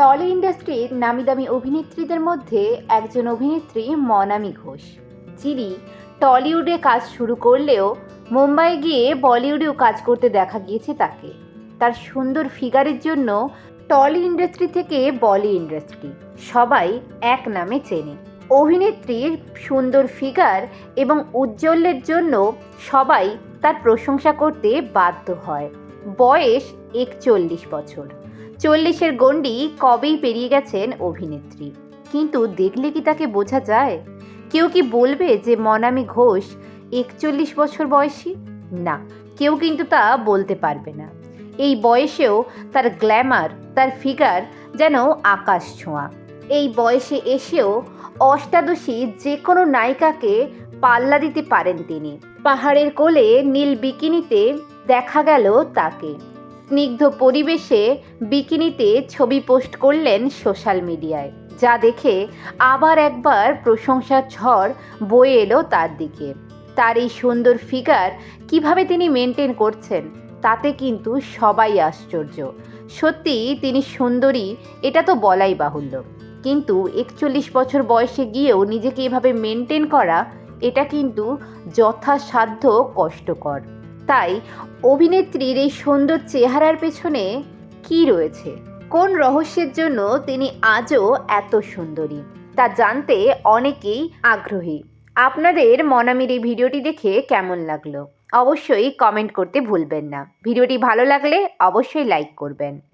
Trolley ইন্ডাস্ট্রির নামি দামি অভিনেত্রীদের মধ্যে একজন অভিনেত্রী মনামি ঘোষ যিনি টলিউডে কাজ শুরু করলেও মুম্বাই গিয়ে বলিউডেও কাজ করতে দেখা গিয়েছে তাকে। তার সুন্দর ফিগারের জন্য টলি ইন্ডাস্ট্রি থেকে বলি ইন্ডাস্ট্রি সবাই এক নামে চেনে। অভিনেত্রীর সুন্দর ফিগার এবং উজ্জ্বলের জন্য সবাই তার প্রশংসা করতে বাধ্য হয়। বয়স একচল্লিশ বছর। চল্লিশের গণ্ডি কবেই পেরিয়ে গেছেন অভিনেত্রী। কিন্তু দেখলে কি তাকে বোঝা যায়? কেউ কি বলবে যে মনামি ঘোষ একচল্লিশ বছর বয়সী? না, কেউ কিন্তু তা বলতে পারবে না। এই বয়সেও তার গ্ল্যামার, তার ফিগার যেন আকাশ ছোঁয়া। এই বয়সে এসেও অষ্টাদশী যে কোনো নায়িকাকে পাল্লা দিতে পারেন তিনি। পাহাড়ের কোলে নীল বিকিনিতে দেখা গেল তাকে। স্নিগ্ধ পরিবেশে বিকিনিতে ছবি পোস্ট করলেন সোশ্যাল মিডিয়ায়। যা দেখে আবার একবার প্রশংসার ঝড় বয়ে এলো তার দিকে। তার এই সুন্দর ফিগার কীভাবে তিনি মেনটেন করছেন, তাতে কিন্তু সবাই আশ্চর্য। সত্যি তিনি সুন্দরী, এটা তো বলাই বাহুল্য। কিন্তু একচল্লিশ বছর বয়সে গিয়েও নিজেকে এভাবে মেনটেন করা, এটা কিন্তু যথাসাধ্য কষ্টকর। তাই অভিনেত্রীর এই সুন্দর চেহারার পেছনে কি রয়েছে? কোন রহস্যের জন্য তিনি আজও এত সুন্দরী? তা জানতে অনেকেই আগ্রহী। আপনাদের মনামির এই ভিডিওটি দেখে কেমন লাগল? অবশ্যই কমেন্ট করতে ভুলবেন না। ভিডিওটি ভালো লাগলে অবশ্যই লাইক করবেন।